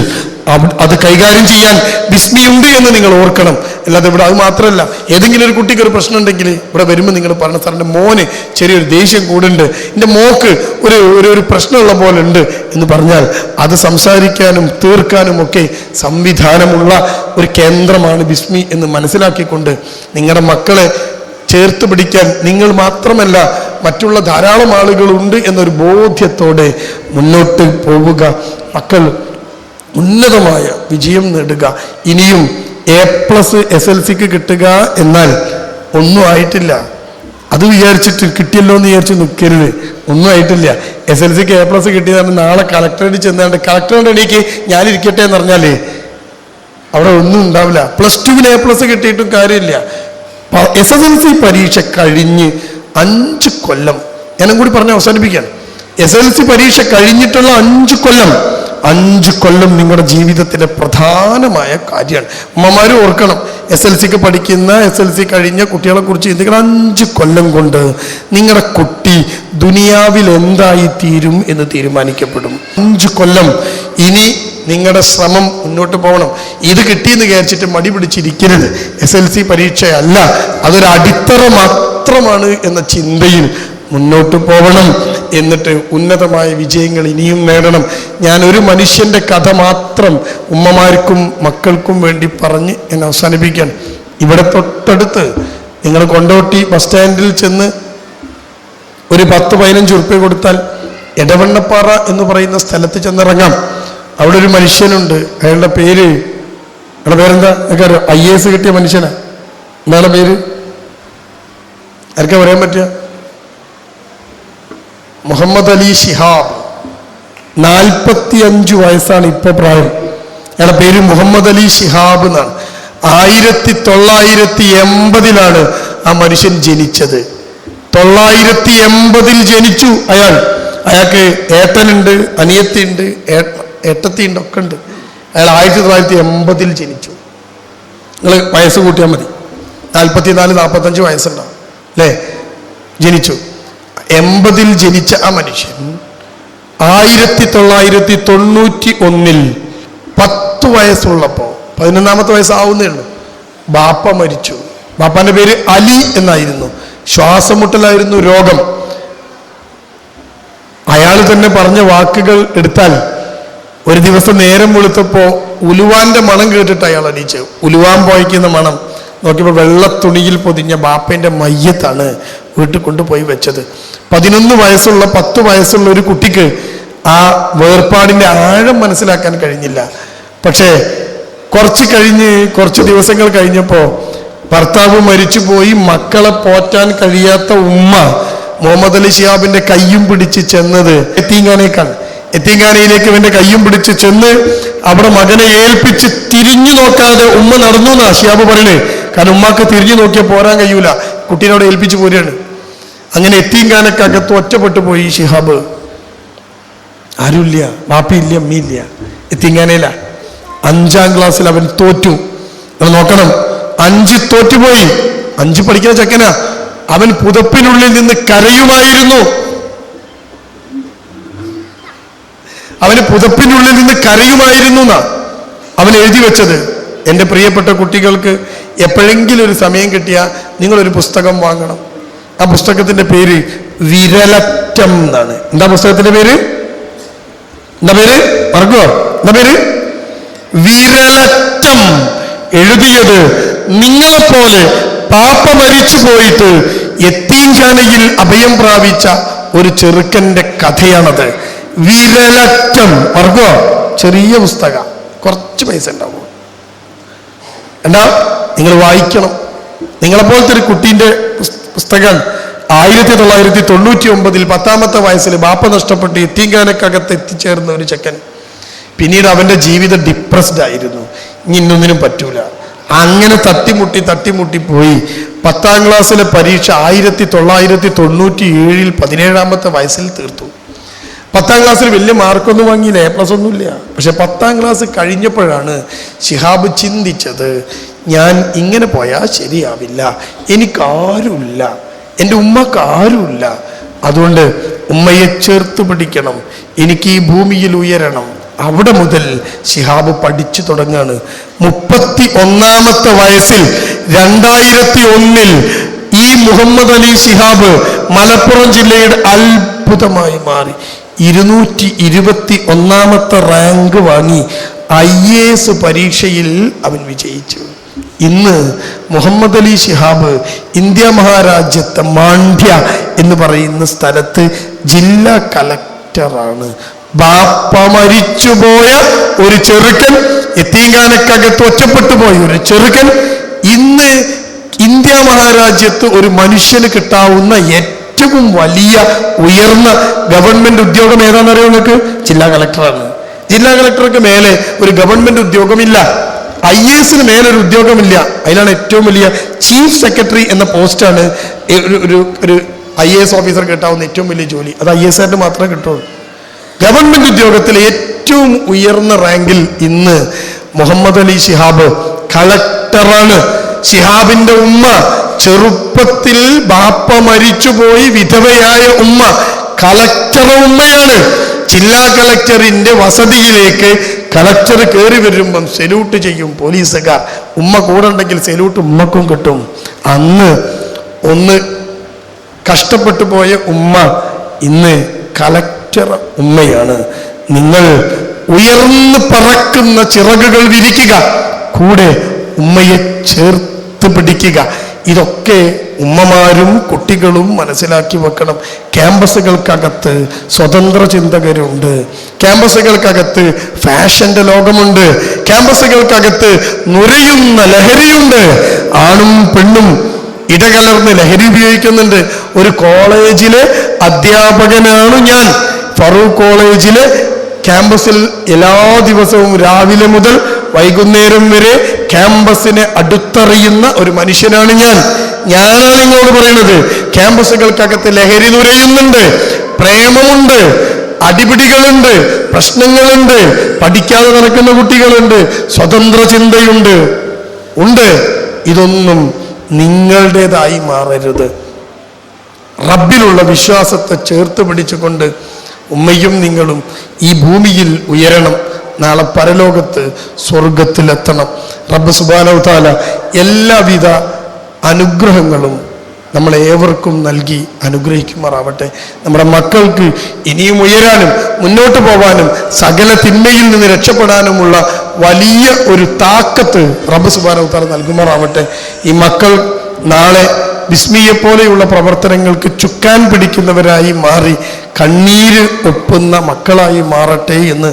അത് കൈകാര്യം ചെയ്യാൻ ബിസ്മിയുണ്ട് എന്ന് നിങ്ങൾ ഓർക്കണം. അല്ലാതെ ഇവിടെ അത് മാത്രമല്ല ഏതെങ്കിലും ഒരു കുട്ടിക്ക് ഒരു പ്രശ്നം ഉണ്ടെങ്കിൽ ഇവിടെ വരുമ്പോൾ നിങ്ങൾ പറഞ്ഞ സാറിന്റെ മോന് ചെറിയൊരു ദേഷ്യം കൂടുണ്ട്. എന്റെ മോക്ക് ഒരു ഒരു ഒരു പ്രശ്നമുള്ള പോലെ ഉണ്ട്. എന്ന് പറഞ്ഞാൽ അത് സംസാരിക്കാനും തീർക്കാനും ഒക്കെ സംവിധാനമുള്ള ഒരു കേന്ദ്രമാണ് ബിസ്മി എന്ന് മനസ്സിലാക്കിക്കൊണ്ട് നിങ്ങളുടെ മക്കളെ ചേർത്ത് പിടിക്കാൻ നിങ്ങൾ മാത്രമല്ല മറ്റുള്ള ധാരാളം ആളുകളുണ്ട് എന്നൊരു ബോധ്യത്തോടെ മുന്നോട്ട് പോവുക. മക്കൾ ഉന്നതമായ വിജയം നേടുക. ഇനിയും എ പ്ലസ് എസ് എൽ സിക്ക് കിട്ടുക എന്നാൽ ഒന്നും ആയിട്ടില്ല. അത് വിചാരിച്ചിട്ട് കിട്ടിയല്ലോ എന്ന് വിചാരിച്ച് നിൽക്കരുത് ഒന്നും ആയിട്ടില്ല. എസ് എൽ സിക്ക് എ പ്ലസ് കിട്ടിയതാണ് നാളെ കളക്ടറേറ്റ് ചെന്നാണ്ട് കളക്ടറുടെ എണീക്ക് ഞാനിരിക്കട്ടെ എന്ന് പറഞ്ഞാലേ അവിടെ ഒന്നും ഉണ്ടാവില്ല. പ്ലസ് ടുവിന് എ പ്ലസ് കിട്ടിയിട്ടും കാര്യമില്ല. എസ് എസ് എൽ സി പരീക്ഷ കഴിഞ്ഞ് അഞ്ച് കൊല്ലം. ഞാനും കൂടി പറഞ്ഞ് അവസാനിപ്പിക്കാൻ എസ് എൽ സി പരീക്ഷ കഴിഞ്ഞിട്ടുള്ള അഞ്ച് കൊല്ലം. അഞ്ച് കൊല്ലം നിങ്ങളുടെ ജീവിതത്തിലെ പ്രധാനമായ കാര്യമാണ്. അമ്മമാരും ഓർക്കണം. എസ് എൽ സിക്ക് പഠിക്കുന്ന എസ് എൽ സി കഴിഞ്ഞ കുട്ടികളെ കുറിച്ച് ചിന്തിക്കണം. അഞ്ച് കൊല്ലം കൊണ്ട് നിങ്ങളുടെ കുട്ടി ദുനിയാവിൽ എന്തായി തീരും എന്ന് തീരുമാനിക്കപ്പെടും. അഞ്ച് കൊല്ലം. ഇനി നിങ്ങളുടെ ശ്രമം മുന്നോട്ട് പോകണം. ഇത് കിട്ടിയെന്ന് വിചാരിച്ചിട്ട് മടി പിടിച്ചിരിക്കരുത്. എസ് എൽ സി പരീക്ഷയല്ല അതൊരു അടിത്തറ മാത്രമാണ് എന്ന ചിന്തയിൽ മുന്നോട്ട് പോകണം എന്നിട്ട് ഉന്നതമായ വിജയങ്ങൾ ഇനിയും നേടണം. ഞാൻ ഒരു മനുഷ്യന്റെ കഥ മാത്രം ഉമ്മമാർക്കും മക്കൾക്കും വേണ്ടി പറഞ്ഞ് എന്നെ അവസാനിപ്പിക്കാൻ ഇവിടെ തൊട്ടടുത്ത് നിങ്ങൾ കൊണ്ടോട്ടി ബസ് സ്റ്റാൻഡിൽ ചെന്ന് ഒരു പത്ത് പതിനഞ്ച് ഉറുപ്പ്യ കൊടുത്താൽ എടവണ്ണപ്പാറ എന്ന് പറയുന്ന സ്ഥലത്ത് ചെന്നിറങ്ങാം. അവിടെ ഒരു മനുഷ്യനുണ്ട്. അയാളുടെ പേര് അയാളുടെ പേരെന്താ? നിനക്കറിയോ? ഐ എസ് കിട്ടിയ മനുഷ്യനാ. എന്താണ് പേര്? ആർക്കാ പറയാൻ പറ്റുക? മുഹമ്മദ് അലി ഷിഹാബ്. നാൽപ്പത്തി അഞ്ച് വയസ്സാണ് ഇപ്പൊ പ്രായം. അയാളുടെ പേര് മുഹമ്മദ് അലി ഷിഹാബ് എന്നാണ്. ആയിരത്തി തൊള്ളായിരത്തി എൺപതിലാണ് ആ മനുഷ്യൻ ജനിച്ചത്. തൊള്ളായിരത്തി എൺപതിൽ ജനിച്ചു അയാൾ. അയാൾക്ക് ഏട്ടനുണ്ട് അനിയത്തിയുണ്ട് ഒക്കെ ഉണ്ട് അയാൾ ആയിരത്തി തൊള്ളായിരത്തി എൺപതിൽ ജനിച്ചു. നിങ്ങൾ വയസ്സ് കൂട്ടിയാൽ മതി. നാൽപ്പത്തിനാല് നാൽപ്പത്തഞ്ച് വയസ്സുണ്ടാവും. അല്ലേ? ജനിച്ചു. എൺപതിൽ ജനിച്ച ആ മനുഷ്യൻ ആയിരത്തി തൊള്ളായിരത്തി തൊണ്ണൂറ്റി ഒന്നിൽ പത്ത് വയസ്സുള്ളപ്പോൾ പതിനൊന്നാമത്തെ വയസ്സാവുന്നേ ഉള്ളൂ ബാപ്പ മരിച്ചു. ബാപ്പാന്റെ പേര് അലി എന്നായിരുന്നു. ശ്വാസമുട്ടലായിരുന്നു രോഗം. അയാൾ തന്നെ പറഞ്ഞ വാക്കുകൾ എടുത്താൽ ഒരു ദിവസം നേരം വെളുത്തപ്പോ ഉലുവാന്റെ മണം കേട്ടിട്ട് അയാൾ അടിച്ചു ഉലുവാൻ പോയിക്കുന്ന മണം. നോക്കിയപ്പോൾ വെള്ള തുണിയിൽ പൊതിഞ്ഞ ബാപ്പേന്റെ മയ്യത്താണ് വീട്ടിൽ കൊണ്ടുപോയി വെച്ചത്. പതിനൊന്ന് വയസ്സുള്ള പത്ത് വയസ്സുള്ള ഒരു കുട്ടിക്ക് ആ വേർപാടിന്റെ ആഴം മനസ്സിലാക്കാൻ കഴിഞ്ഞില്ല. പക്ഷേ കുറച്ച് കഴിഞ്ഞ് കുറച്ച് ദിവസങ്ങൾ കഴിഞ്ഞപ്പോ ഭർത്താവ് മരിച്ചുപോയി മക്കളെ പോറ്റാൻ കഴിയാത്ത ഉമ്മ മുഹമ്മദ് അലി ഷിയാബിന്റെ കയ്യും പിടിച്ച് ചെന്നത് എത്തീങ്കാനേക്കാണ് എത്തീങ്കാനയിലേക്ക് ഇവന്റെ കയ്യും പിടിച്ച് ചെന്ന് അവിടെ മകനെ ഏൽപ്പിച്ച് തിരിഞ്ഞു നോക്കാതെ ഉമ്മ നടന്നു എന്നാ ഷിയാബ് പറയണേ. കാരണം ഉമ്മാക്ക് തിരിഞ്ഞു നോക്കിയാൽ പോരാൻ കഴിയൂല. കുട്ടീനോട് ഏൽപ്പിച്ച് പോരുകയാണ് അങ്ങനെ എത്തിങ്കാനക്കകത്ത് ഒറ്റപ്പെട്ടു പോയി ഷിഹാബ്. ആരുമില്ല. ബാപ്പിയില്ല അമ്മയില്ല എത്തിങ്കാനയില്ല അഞ്ചാം ക്ലാസ്സിൽ അവൻ തോറ്റു. നമ്മൾ നോക്കണം. അഞ്ച് തോറ്റുപോയി. അഞ്ച് പഠിക്കുന്ന ചെക്കനാ. അവൻ പുതപ്പിനുള്ളിൽ നിന്ന് കരയുമായിരുന്നു. അവന് പുതപ്പിനുള്ളിൽ നിന്ന് കരയുമായിരുന്നു എന്നാ അവൻ എഴുതി വെച്ചത്. എന്റെ പ്രിയപ്പെട്ട കുട്ടികൾക്ക് എപ്പോഴെങ്കിലും ഒരു സമയം കിട്ടിയാൽ നിങ്ങളൊരു പുസ്തകം വാങ്ങണം. ആ പുസ്തകത്തിന്റെ പേര് വിരലറ്റം എന്നാണ്. എന്താ പുസ്തകത്തിന്റെ പേര്? എന്താ പേര്? മറക്കുവോ? എന്താ പേര്? വിരലറ്റം. എഴുതിയത് നിങ്ങളെപ്പോലെ പാപ്പ മരിച്ചു പോയിട്ട് യത്തീംഖാനയിൽ അഭയം പ്രാപിച്ച ഒരു ചെറുക്കന്റെ കഥയാണത്. വിരലറ്റം. വർഗോ ചെറിയ പുസ്തക. കുറച്ച് പൈസ ഉണ്ടാവും. എന്താ? നിങ്ങൾ വായിക്കണം. നിങ്ങളെപ്പോലത്തെ ഒരു കുട്ടീന്റെ പുസ്തകം ആയിരത്തി തൊള്ളായിരത്തി തൊണ്ണൂറ്റി ഒമ്പതിൽ പത്താമത്തെ വയസ്സിൽ ബാപ്പ നഷ്ടപ്പെട്ട് എത്തിങ്കാനക്കകത്ത് എത്തിച്ചേർന്ന ഒരു ചെക്കൻ. പിന്നീട് അവന്റെ ജീവിതം ഡിപ്രസ്ഡ് ആയിരുന്നു. ഇനി ഇന്നൊന്നിനും പറ്റൂല. അങ്ങനെ തട്ടിമുട്ടി തട്ടിമുട്ടി പോയി. പത്താം ക്ലാസ്സിലെ പരീക്ഷ ആയിരത്തി തൊള്ളായിരത്തി തൊണ്ണൂറ്റി ഏഴിൽ പതിനേഴാമത്തെ വയസ്സിൽ തീർത്തു. പത്താം ക്ലാസ്സിൽ വലിയ മാർക്കൊന്നും വാങ്ങിയില്ല എ പ്ലസ് ഒന്നുമില്ല പക്ഷെ പത്താം ക്ലാസ് കഴിഞ്ഞപ്പോഴാണ് ശിഹാബ് ചിന്തിച്ചത് ഞാൻ ഇങ്ങനെ പോയാൽ ശരിയാവില്ല എനിക്കാരുമില്ല എന്റെ ഉമ്മക്ക് ആരുമില്ല. അതുകൊണ്ട് ഉമ്മയെ ചേർത്ത് പിടിക്കണം എനിക്ക് ഈ ഭൂമിയിൽ ഉയരണം. അവിടെ മുതൽ ശിഹാബ് പഠിച്ചു തുടങ്ങാണ്. മുപ്പത്തി ഒന്നാമത്തെ വയസ്സിൽ രണ്ടായിരത്തി ഒന്നിൽ ഈ മുഹമ്മദ് അലി ശിഹാബ് മലപ്പുറം ജില്ലയുടെ അത്ഭുതമായി മാറി. ഇരുന്നൂറ്റി ഇരുപത്തി ഒന്നാമത്തെ റാങ്ക് വാങ്ങി ഐ എ എസ് പരീക്ഷയിൽ അവൻ വിജയിച്ചു. ഇന്ന് മുഹമ്മദ് അലി ശിഹാബ് ഇന്ത്യ മഹാരാജ്യത്തെ മാണ്ഡ്യ എന്ന് പറയുന്ന സ്ഥലത്ത് ജില്ലാ കലക്ടറാണ്. ബാപ്പ മരിച്ചുപോയ ഒരു ചെറുക്കൻ എത്തീങ്കാനക്കകത്ത് ഒറ്റപ്പെട്ടു പോയ ഒരു ചെറുക്കൻ ഇന്ന് ഇന്ത്യ മഹാരാജ്യത്ത് ഒരു മനുഷ്യന് കിട്ടാവുന്ന ഏറ്റവും വലിയ ഉയർന്ന ഗവൺമെന്റ് ഉദ്യോഗം ഏതാണെന്നറിയോ നിങ്ങൾക്ക്? ജില്ലാ കളക്ടറാണ്. ജില്ലാ കളക്ടർക്ക് മേലെ ഒരു ഗവൺമെന്റ് ഉദ്യോഗമില്ല. ഐ എ എസിന് മേലെ ഒരു ഉദ്യോഗമില്ല. അതിലാണ് ഏറ്റവും വലിയ ചീഫ് സെക്രട്ടറി എന്ന പോസ്റ്റാണ് ഒരു ഒരു ഐ എ എസ് ഓഫീസർ കിട്ടാവുന്ന ഏറ്റവും വലിയ ജോലി. അത് ഐ എസ് ആറിന് മാത്രമേ കിട്ടുള്ളൂ. ഗവൺമെന്റ് ഉദ്യോഗത്തിൽ ഏറ്റവും ഉയർന്ന റാങ്കിൽ ഇന്ന് മുഹമ്മദ് അലി ശിഹാബ് കളക്ടറാണ് ശിഹാബിന്റെ ഉമ്മ ചെറുപ്പത്തിൽ ബാപ്പ മരിച്ചുപോയി വിധവയായ ഉമ്മ കളക്ടർ ഉമ്മയാണ്. ജില്ലാ കളക്ടറിന്റെ വസതിയിലേക്ക് കളക്ടർ കയറി വരുമ്പം സെല്യൂട്ട് ചെയ്യും പോലീസുകാർ. ഉമ്മ കൂടെ ഉണ്ടെങ്കിൽ സെല്യൂട്ട് ഉമ്മക്കും കിട്ടും. അന്ന് ഒന്ന് കഷ്ടപ്പെട്ടു പോയ ഉമ്മ ഇന്ന് കലക്ടർ ഉമ്മയാണ്. നിങ്ങൾ ഉയർന്നു പറക്കുന്ന ചിറകുകൾ വിരിക്കുക. കൂടെ ഉമ്മയെ ചേർത്ത് പിടിക്കുക. ഇതൊക്കെ ഉമ്മമാരും കുട്ടികളും മനസ്സിലാക്കി വെക്കണം. ക്യാമ്പസുകൾക്കകത്ത് സ്വതന്ത്ര ചിന്തകരുണ്ട്. ക്യാമ്പസുകൾക്കകത്ത് ഫാഷന്റെ ലോകമുണ്ട്. ക്യാമ്പസുകൾക്കകത്ത് നുരയുന്ന ലഹരിയുണ്ട്. ആണും പെണ്ണും ഇടകലർന്ന് ലഹരി ഉപയോഗിക്കുന്നുണ്ട്. ഒരു കോളേജിലെ അധ്യാപകനാണ് ഞാൻ. ഫറൂഖ് കോളേജിലെ ക്യാമ്പസിൽ എല്ലാ ദിവസവും രാവിലെ മുതൽ വൈകുന്നേരം വരെ ക്യാമ്പസിനെ അടുത്തറിയുന്ന ഒരു മനുഷ്യനാണ് ഞാൻ. ഞാനാണ് നിങ്ങളോട് പറയുന്നത് ക്യാമ്പസുകൾക്കകത്ത് ലഹരി നുരയുന്നുണ്ട്. പ്രേമമുണ്ട്. അടിപിടികളുണ്ട്. പ്രശ്നങ്ങളുണ്ട്. പഠിക്കാതെ നടക്കുന്ന കുട്ടികളുണ്ട്. സ്വതന്ത്ര ചിന്തയുണ്ട്. ഉണ്ട്. ഇതൊന്നും നിങ്ങളുടേതായി മാറരുത്. റബ്ബിലുള്ള വിശ്വാസത്തെ ചേർത്ത് പിടിച്ചുകൊണ്ട് ഉമ്മയും നിങ്ങളും ഈ ഭൂമിയിൽ ഉയരണം. നാളെ പരലോകത്ത് സ്വർഗത്തിലെത്തണം റബ്ബ് സുബാനവതാല എല്ലാവിധ അനുഗ്രഹങ്ങളും നമ്മളെ ഏവർക്കും നൽകി അനുഗ്രഹിക്കുമാറാവട്ടെ. നമ്മുടെ മക്കൾക്ക് ഇനിയും ഉയരാനും മുന്നോട്ട് പോകാനും സകല തിന്മയിൽ നിന്ന് രക്ഷപ്പെടാനുമുള്ള വലിയ ഒരു താക്കത്ത് റബ്ബ് സുബാനവതാല നൽകുമാറാവട്ടെ. ഈ മക്കൾ നാളെ വിസ്മിയെ പോലെയുള്ള പ്രവർത്തനങ്ങൾക്ക് ചുക്കാൻ പിടിക്കുന്നവരായി മാറി കണ്ണീര് ഒപ്പുന്ന മക്കളായി മാറട്ടെ എന്ന്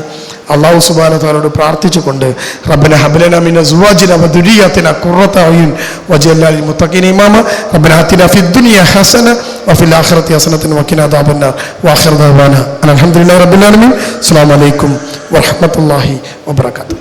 അള്ളാഹു സുബാനത്തോട് പ്രാർത്ഥിച്ചുകൊണ്ട് റബ്ബന ഹബലന മിന സുവാജിന ദുരിയത്തിന ഖുറത അയുൻ വജഅൽനാ ലിൽ മുത്തഖീന ഇമാമ റബ്ബന ആതിന ഫിദ് ദുനിയ ഹസന വഫിൽ ആഖിറതി ഹസനതൻ വഖിന അദാബന്ന വാഖിർ ദഅവാന അൽഹംദുലില്ലാഹി റബ്ബിൽ ആലമീൻ. അസ്സലാമു അലൈക്കും വറഹ്മത്തുള്ളാഹി വബറകാതുഹു